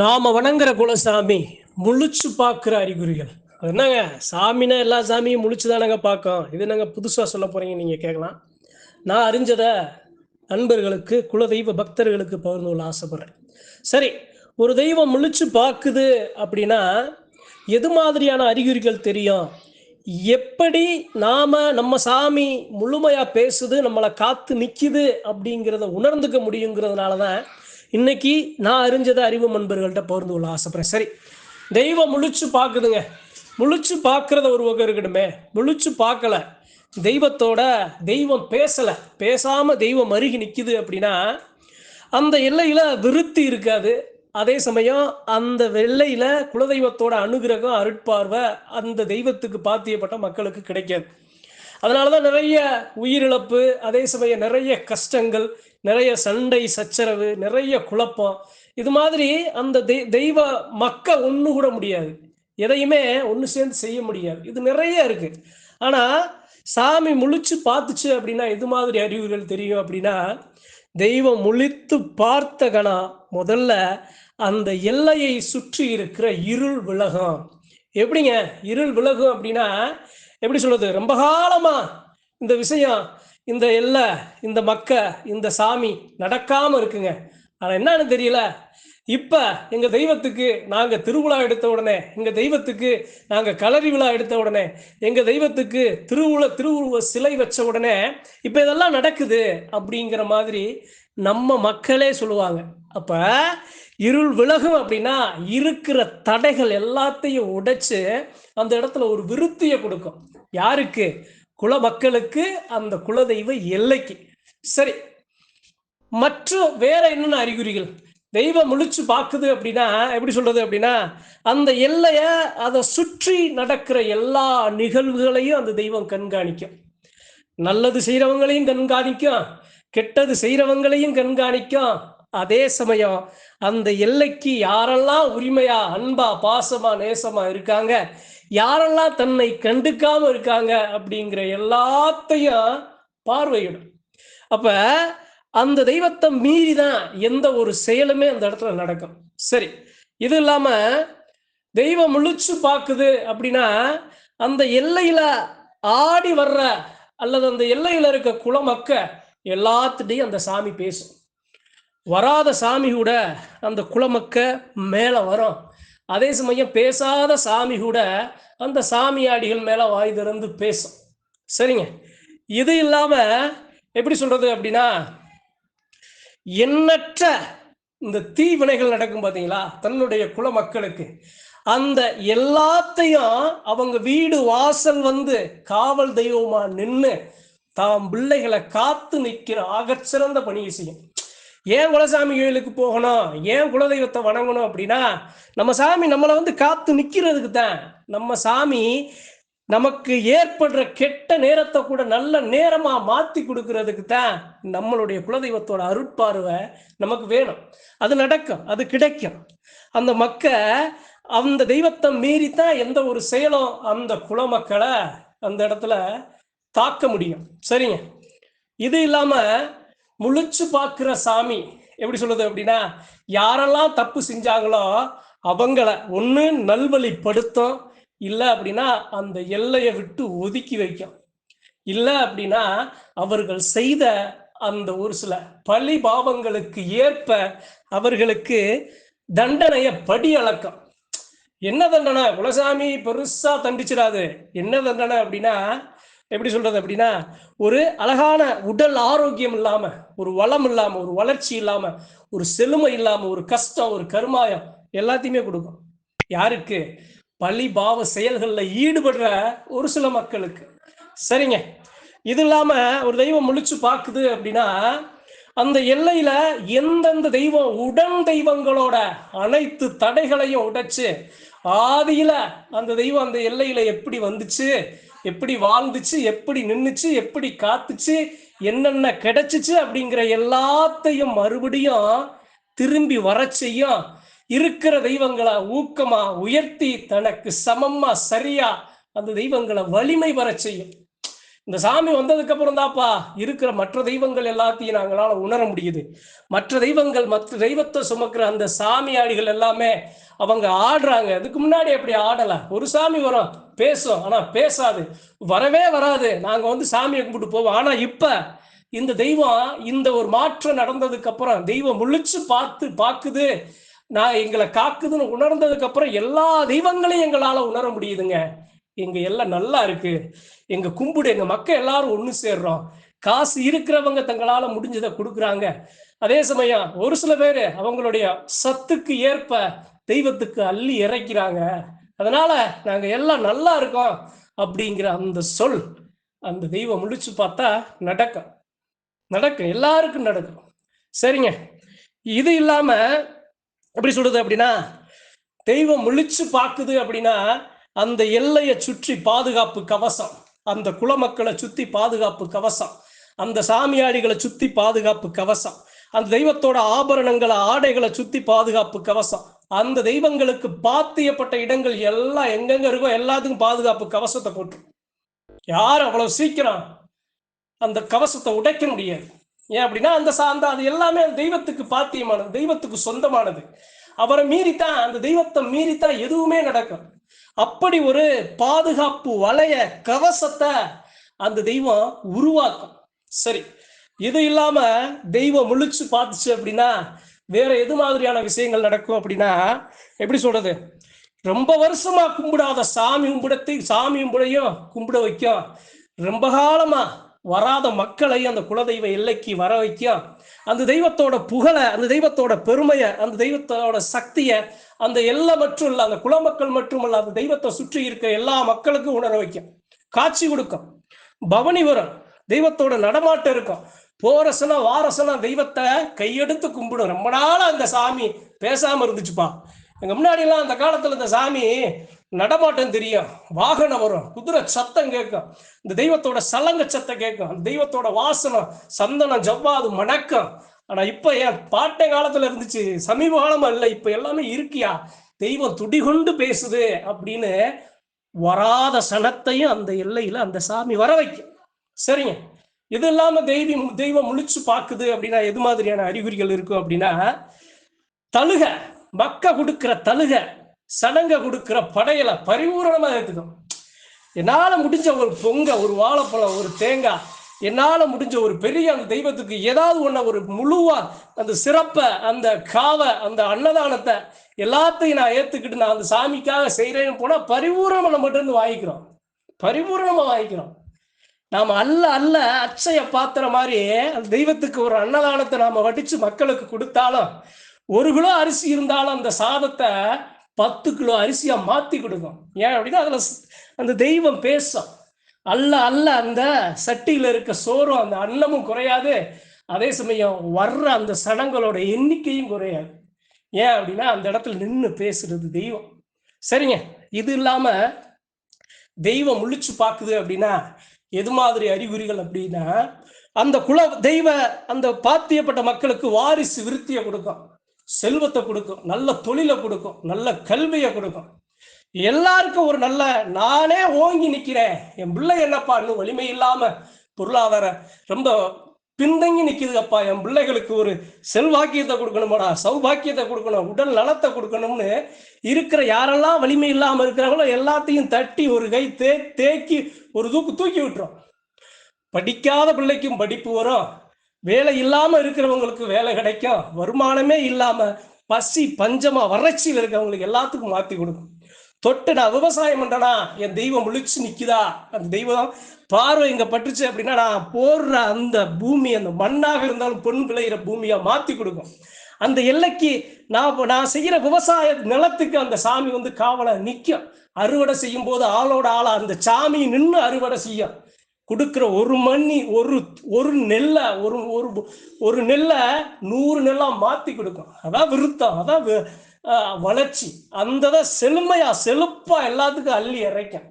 நாம் வணங்குற குலசாமி முழிச்சு பார்க்குற அறிகுறிகள். அது என்னங்க? சாமினா எல்லா சாமியும் முழிச்சு தானங்க பார்க்கும். இது என்னங்க புதுசாக சொல்ல போகிறீங்க நீங்கள் கேட்கலாம். நான் அறிஞ்சதை நண்பர்களுக்கு குலதெய்வ பக்தர்களுக்கு பகிர்ந்து கொள்ள ஆசைப்படுறேன். சரி ஒரு தெய்வம் முழிச்சு பார்க்குது அப்படின்னா எது மாதிரியான அறிகுறிகள் தெரியும்? எப்படி நாம நம்ம சாமி முழுமையா பேசுது நம்மளை காத்து நிற்குது அப்படிங்கிறத உணர்ந்துக்க முடியுங்கிறதுனால தான் இன்னைக்கு நான் அறிஞ்சதை அறிவு நண்பர்கள்ட்ட பகிர்ந்து கொள்ள ஆசைப்படுறேன். சரி தெய்வம் முழிச்சு பார்க்குதுங்க. முழிச்சு பார்க்குறத ஒரு வகை இருக்கட்டுமே. முழிச்சு பார்க்கல. தெய்வத்தோட தெய்வம் பேசலை. பேசாமல் தெய்வம் அருகி நிற்கிது அப்படின்னா அந்த எல்லையில் விருத்தி இருக்காது. அதே சமயம் அந்த வெள்ளையில் குலதெய்வத்தோட அனுகிரகம் அருட்பார்வை அந்த தெய்வத்துக்கு பாத்தியப்பட்ட மக்களுக்கு கிடைக்காது. அதனால தான் நிறைய உயிரிழப்பு அதே சமயம் நிறைய கஷ்டங்கள் நிறைய சண்டை சச்சரவு நிறைய குழப்பம். இது மாதிரி அந்த தெய் தெய்வ மக்க ஒன்று கூட முடியாது. எதையுமே ஒன்று சேர்ந்து செய்ய முடியாது. இது நிறைய இருக்கு. ஆனா சாமி முழிச்சு பார்த்துச்சு அப்படின்னா இது மாதிரி அறிவுகள் தெரியும் அப்படின்னா தெய்வம் முழித்து பார்த்த கணா முதல்ல அந்த எல்லையை சுற்றி இருக்கிற இருள் விலகும். எப்படிங்க? இருள் விலகும் அப்படின்னா எப்படி சொல்றது? ரொம்ப காலமா இந்த விஷயம் இந்த எல்லை இந்த மக்க இந்த சாமி நடக்காம இருக்குங்க. ஆனா என்னன்னு தெரியல. இப்ப எங்க தெய்வத்துக்கு நாங்க திருவிழா எடுத்த உடனே எங்க தெய்வத்துக்கு நாங்க களரி விழா எடுத்த உடனே எங்க தெய்வத்துக்கு திருவுள திருவுருவ சிலை வச்ச உடனே இப்ப இதெல்லாம் நடக்குது அப்படிங்கிற மாதிரி நம்ம மக்களே சொல்லுவாங்க. அப்ப இருள் விலகும் அப்படின்னா இருக்கிற தடைகள் எல்லாத்தையும் உடைச்சு அந்த இடத்துல ஒரு விருத்தியை கொடுக்கும். யாருக்கு? குல மக்களுக்கு அந்த குலதெய்வ எல்லைக்கு. சரி மற்ற வேற என்னென்ன அறிகுறிகள்? தெய்வம் முழிச்சு பார்க்குது அப்படின்னா எப்படி சொல்றது அப்படின்னா அந்த எல்லைய அதை சுற்றி நடக்கிற எல்லா நிகழ்வுகளையும் அந்த தெய்வம் கண்காணிக்கும். நல்லது செய்கிறவங்களையும் கண்காணிக்கும் கெட்டது செய்கிறவங்களையும் கண்காணிக்கும் அதே சமயம் அந்த எல்லைக்கு யாரெல்லாம் உரிமையா அன்பா பாசமா நேசமா இருக்காங்க யாரெல்லாம் தன்னை கண்டுக்காம இருக்காங்க அப்படிங்கிற எல்லாத்தையும் பார்வையிடும். அப்ப அந்த தெய்வத்தை மீறி தான் எந்த ஒரு செயலுமே அந்த இடத்துல நடக்கும். சரி இது இல்லாம தெய்வம் முழிச்சு பார்க்குது அப்படின்னா அந்த எல்லையில ஆடி வர்ற அல்லது அந்த எல்லையில இருக்க குலமக்க எல்லாத்துட்டையும் அந்த சாமி பேசும். வராத சாமி கூட அந்த குளமக்க மேலே வரும். அதே சமயம் பேசாத சாமி கூட அந்த சாமியாடிகள் மேலே வாய் திறந்து பேசும். சரிங்க? இது இல்லாமல் எப்படி சொல்கிறது அப்படின்னா எண்ணற்ற இந்த தீவினைகள் நடக்கும் பார்த்தீங்களா தன்னுடைய குல மக்களுக்கு. அந்த எல்லாத்தையும் அவங்க வீடு வாசல் வந்து காவல் தெய்வமா நின்று தாம் பிள்ளைகளை காத்து நிற்கிற ஆகச்சிறந்த பணியை செய்யும். ஏன் குலசாமி கோயிலுக்கு போகணும்? ஏன் குலதெய்வத்தை வணங்கணும் அப்படின்னா நம்ம சாமி நம்மளை வந்து காத்து நிக்கிறதுக்கு தான். நம்ம சாமி நமக்கு ஏற்படுற கெட்ட நேரத்தை கூட நல்ல நேரமாக மாற்றி கொடுக்கறதுக்கு தான் நம்மளுடைய குலதெய்வத்தோட அருட்பார்வை நமக்கு வேணும். அது நடக்கும் அது கிடைக்கும். அந்த மக்க அந்த தெய்வத்தை மீறி தான் எந்த ஒரு செயலும் அந்த குலமக்களை அந்த இடத்துல தாக்க முடியும். சரிங்க? இது இல்லாமல் முழிச்சு பார்க்குற சாமி. எப்படி சொல்லுது அப்படின்னா யாரெல்லாம் தப்பு செஞ்சாங்களோ அவங்கள ஒன்று நல்வழிப்படுத்தும். இல்லை அப்படின்னா அந்த எல்லையை விட்டு ஒதுக்கி வைக்கும். இல்லை அப்படின்னா அவர்கள் செய்த அந்த ஒரு சில பழி பாவங்களுக்கு ஏற்ப அவர்களுக்கு தண்டனையை படி அளக்கம் என்ன தண்டனை? குலசாமி பெருசா தண்டிச்சிடாது. என்ன தண்டனை அப்படின்னா எப்படி சொல்றது அப்படின்னா ஒரு அழகான உடல் ஆரோக்கியம் இல்லாம ஒரு வளம் இல்லாம ஒரு வளர்ச்சி இல்லாம ஒரு செழுமை இல்லாம ஒரு கஷ்டம் ஒரு கருமாயம் எல்லாத்தையுமே கொடுக்கும். யாருக்கு? பழி பாவ செயல்கள்ல ஈடுபடுற ஒரு சில மக்களுக்கு. சரிங்க. இது இல்லாம ஒரு தெய்வம் முழிச்சு பார்க்குது அப்படின்னா அந்த எல்லையில எந்தெந்த தெய்வம் உடன் தெய்வங்களோட அனைத்து தடைகளையும் உடைச்சு ஆதியில அந்த தெய்வம் அந்த எல்லையில எப்படி வந்துச்சு எப்படி வாழ்ந்துச்சு எப்படி நின்றுச்சு எப்படி காத்துச்சு என்னென்ன கிடைச்சிச்சு அப்படிங்கிற எல்லாத்தையும் மறுபடியும் திரும்பி வர செய்யும். இருக்கிற தெய்வங்களை ஊக்கமா உயர்த்தி தனக்கு சமமா சரியா அந்த தெய்வங்களை வலிமை வர செய்யும். இந்த சாமி வந்ததுக்கு அப்புறம் தாப்பா இருக்கிற மற்ற தெய்வங்கள் எல்லாத்தையும் நாங்களால உணர முடியுது. மற்ற தெய்வங்கள் மற்ற தெய்வத்தை சுமக்கிற அந்த சாமியாடிகள் எல்லாமே அவங்க ஆடுறாங்க. அதுக்கு முன்னாடி அப்படி ஆடல. ஒரு சாமி வரும் பேசும். ஆனா பேசாது. வரவே வராது. நாங்க வந்து சாமியை கும்பிட்டு போவோம். ஆனா இப்ப இந்த தெய்வம் இந்த ஒரு மாற்றம் நடந்ததுக்கு அப்புறம் தெய்வம் முழிச்சு பார்த்து பார்க்குது. நான் எங்களை காக்குதுன்னு உணர்ந்ததுக்கு அப்புறம் எல்லா தெய்வங்களையும் எங்களால உணர முடியுதுங்க. எங்க எல்லாம் நல்லா இருக்கு. எங்க கும்பிடு எங்க மக்கள் எல்லாரும் ஒண்ணு சேர்றோம். காசு இருக்கிறவங்க தங்களால முடிஞ்சதை கொடுக்குறாங்க. அதே சமயம் ஒரு சில பேர் அவங்களுடைய சத்துக்கு ஏற்ப தெய்வத்துக்கு அள்ளி இறைக்கிறாங்க. அதனால நாங்க எல்லாம் நல்லா இருக்கோம் அப்படிங்கிற அந்த சொல் அந்த தெய்வம் முழிச்சு பார்த்தா நடக்கும். நடக்கும். எல்லாருக்கும் நடக்கும். சரிங்க. இது இல்லாம எப்படி சொல்றது அப்படின்னா தெய்வம் முழிச்சு பார்க்குது அப்படின்னா அந்த எல்லையை சுற்றி பாதுகாப்பு கவசம். அந்த குலமக்களை சுற்றி பாதுகாப்பு கவசம். அந்த சாமியாடிகளை சுற்றி பாதுகாப்பு கவசம். அந்த தெய்வத்தோட ஆபரணங்களை ஆடைகளை சுற்றி பாதுகாப்பு கவசம். அந்த தெய்வங்களுக்கு பாத்தியப்பட்ட இடங்கள் எல்லாம் எங்கெங்க இருக்கோ எல்லாத்துக்கும் பாதுகாப்பு கவசத்தை போட்டு. யார் அவ்வளவு சீக்கிரம் அந்த கவசத்தை உடைக்க முடியாது? ஏன் அப்படின்னா அந்த சார்ந்த அது எல்லாமே அந்த தெய்வத்துக்கு பாத்தியமானது தெய்வத்துக்கு சொந்தமானது. அவரை மீறித்தான் அந்த தெய்வத்தை மீறித்தான் எதுவுமே நடக்கும் அப்படி ஒரு பாதுகாப்பு வளைய கவசத்தை அந்த தெய்வம் உருவாக்கும். சரி இது இல்லாம தெய்வம் முழிச்சு பார்த்துச்சு அப்படின்னா வேற எது மாதிரியான விஷயங்கள் நடக்கும் அப்படின்னா எப்படி சொல்றது? ரொம்ப வருஷமா கும்பிடாத சாமி கும்பிடத்தை சாமி கும்பிடையும் கும்பிட வைக்கும். ரொம்ப காலமா வராத மக்களை அந்த குலதெய்வ எல்லைக்கு வர வைக்கும் அந்த தெய்வத்தோட புகழை அந்த தெய்வத்தோட பெருமையை அந்த தெய்வத்தோட சக்தியை அந்த எல்லை மற்றும் இல்லை அந்த குலமக்கள் மட்டுமல்ல அந்த தெய்வத்தை சுற்றி இருக்க எல்லா மக்களுக்கும் உணர வைக்கும் காட்சி கொடுக்கும். பவனி வரும். தெய்வத்தோட நடமாட்டம் இருக்கும். போரசனா வாரசனா தெய்வத்தை கையெடுத்து கும்பிடும். ரொம்ப நாள் அந்த சாமி பேசாம இருந்துச்சுப்பா. அங்கே முன்னாடியெல்லாம் அந்த காலத்தில் இந்த சாமி நடமாட்டம் தெரியும். வாகனம் வரும். குதிரை சத்தம் கேட்கும். இந்த தெய்வத்தோட சலங்க சத்தம் கேட்கும். அந்த தெய்வத்தோட வாசனம் சந்தனம் ஜவ்வாது மணக்கம். ஆனால் இப்போ என் பாட்டை காலத்தில் இருந்துச்சு? சமீப காலமாக இல்லை இப்போ எல்லாமே இருக்கியா? தெய்வம் துடிகொண்டு பேசுது அப்படின்னு வராத சனத்தையும் அந்த எல்லையில் அந்த சாமி வர வைக்கும். சரிங்க. இது இல்லாமல் தெய்வம் தெய்வம் முழிச்சு பார்க்குது அப்படின்னா எது மாதிரியான அறிகுறிகள் இருக்கும் அப்படின்னா தழுக. மக்க கொடுக்கிற தழுக சடங்க கொடுக்கிற படையலை பரிபூரணமா எடுத்துக்கும் என்னால முடிஞ்ச ஒரு பொங்க ஒரு வாழைப்பழம் ஒரு தேங்காய் என்னால் முடிஞ்ச ஒரு பெரிய அந்த தெய்வத்துக்கு ஏதாவது ஒன்று ஒரு முழுவா அந்த சிறப்பை அந்த காவை அந்த அன்னதானத்தை எல்லாத்தையும் நான் ஏற்றுக்கிட்டு நான் அந்த சாமிக்காக செய்கிறேன்னு போனால் பரிபூரணமாக நம்ம இருந்து வாங்கிக்கிறோம். பரிபூரணமாக வாங்கிக்கிறோம். நாம் அல்ல அல்ல அச்சைய பாத்திர மாதிரி அந்த தெய்வத்துக்கு ஒரு அன்னதானத்தை நாம் வடித்து மக்களுக்கு கொடுத்தாலும் ஒரு கிலோ அரிசி இருந்தாலும் அந்த சாதத்தை பத்து கிலோ அரிசியா மாத்தி கொடுக்கும் ஏன் அப்படின்னா அதுல அந்த தெய்வம் பேசும். அல்ல அல்ல அந்த சட்டியில இருக்க சோறும் அந்த அன்னமும் குறையாது. அதே சமயம் வர்ற அந்த சடங்களோட எண்ணிக்கையும் குறையாது. ஏன் அப்படின்னா அந்த இடத்துல நின்று பேசுறது தெய்வம். சரிங்க. இது இல்லாம தெய்வம் முழிச்சு பார்க்குது அப்படின்னா எது மாதிரி அறிகுறிகள் அப்படின்னா அந்த குல தெய்வ அந்த பாத்தியப்பட்ட மக்களுக்கு வாரிசு விருத்தியை கொடுக்கும். செல்வத்தை கொடுக்கும் நல்ல தொழிலை கொடுக்கும் நல்ல கல்வியை கொடுக்கும். எல்லாருக்கும் ஒரு நல்ல நானே ஓங்கி நிற்கிறேன் என் பிள்ளை என்னப்பா இன்னும் வலிமை இல்லாம பொருளாதார ரொம்ப பின்தங்கி நிக்குது அப்பா என் பிள்ளைகளுக்கு ஒரு செல்வாக்கியத்தை கொடுக்கணுமாடா சௌபாக்கியத்தை கொடுக்கணும் உடல் நலத்தை கொடுக்கணும்னு இருக்கிற யாரெல்லாம் வலிமை இல்லாமல் இருக்கிறாங்களோ எல்லாத்தையும் தட்டி ஒரு கை தே தேக்கி ஒரு தூக்கு தூக்கி விட்டுரும். படிக்காத பிள்ளைக்கும் படிப்பு வரும். வேலை இல்லாம இருக்கிறவங்களுக்கு வேலை கிடைக்கும் வருமானமே இல்லாம பசி பஞ்சமா வறட்சியில் இருக்கிறவங்களுக்கு எல்லாத்துக்கும் மாத்தி கொடுக்கும். தொட்டு நான் விவசாயம் பண்றேனா? என் தெய்வம் முழிச்சு நிக்குதா? அந்த தெய்வம் பார்வை இங்க பட்டுச்சு அப்படின்னா நான் போடுற அந்த பூமி அந்த மண்ணாக இருந்தாலும் பொன் விளையிற பூமியா மாத்தி கொடுக்கும். அந்த எல்லைக்கு நான் நான் செய்கிற விவசாய நிலத்துக்கு அந்த சாமி வந்து காவலை நிற்கும் அறுவடை செய்யும் போது ஆளோட ஆளா அந்த சாமி நின்று அறுவடை செய்யும். கொடுக்குற ஒரு மண்ணி ஒரு ஒரு நெல்லை ஒரு ஒரு ஒரு நெல்லை நூறு நெல்லாக மாற்றி கொடுக்கும். அதான் விருத்தம் அதான் வளர்ச்சி. அந்த தான் செழுமையா செழுப்பா எல்லாத்துக்கும் அள்ளி இறைக்கும்.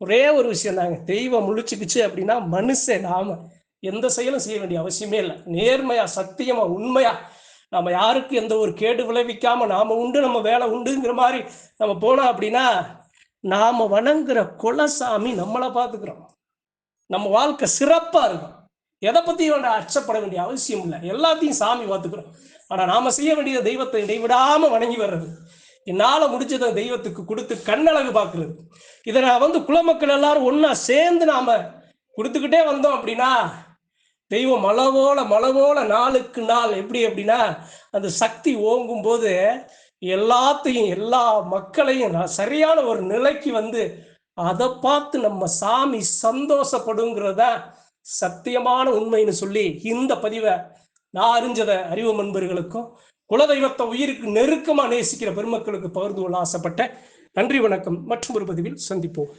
ஒரே ஒரு விஷயம் தாங்க தெய்வம் முழிச்சுக்குச்சு அப்படின்னா மனுஷன் நாம எந்த செயலும் செய்ய வேண்டிய அவசியமே இல்லை. நேர்மையா சத்தியமா உண்மையா. நம்ம யாருக்கு எந்த ஒரு கேடு விளைவிக்காம நாம உண்டு நம்ம வேலை உண்டுங்கிற மாதிரி நம்ம போனோம் அப்படின்னா நாம வணங்குற குலசாமி நம்மளை பார்த்துக்கிறோம் நம்ம வாழ்க்கை சிறப்பாக இருக்கும். எதை பற்றி வேண்டாம் அச்சப்பட வேண்டிய அவசியம் இல்லை. எல்லாத்தையும் சாமி பார்த்துக்கிறோம். ஆனால் நாம் செய்ய வேண்டிய தெய்வத்தை இடைவிடாமல் வணங்கி வர்றது. என்னால் முடிஞ்சதை தெய்வத்துக்கு கொடுத்து கண்ணழகு பார்க்கறது. இதை நான் வந்து குலமக்கள் எல்லாரும் ஒன்றா சேர்ந்து நாம் கொடுத்துக்கிட்டே வந்தோம் அப்படின்னா தெய்வம் மலவோல மலவோல நாளுக்கு நாள் எப்படி அப்படின்னா அந்த சக்தி ஓங்கும் போது எல்லாத்தையும் எல்லா மக்களையும் நான் சரியான ஒரு நிலைக்கு வந்து அதை பார்த்து நம்ம சாமி சந்தோஷப்படுங்கிறத சத்தியமான உண்மைன்னு சொல்லி இந்த பதிவை நான் அறிஞ்சதை அறிவு நண்பர்களுக்கும் குலதெய்வத்தை உயிருக்கு நெருக்கமா நேசிக்கிற பெருமக்களுக்கு பகிர்ந்து கொள்ள ஆசைப்பட்டேன். நன்றி வணக்கம். மற்றும் ஒரு பதிவில் சந்திப்போம்.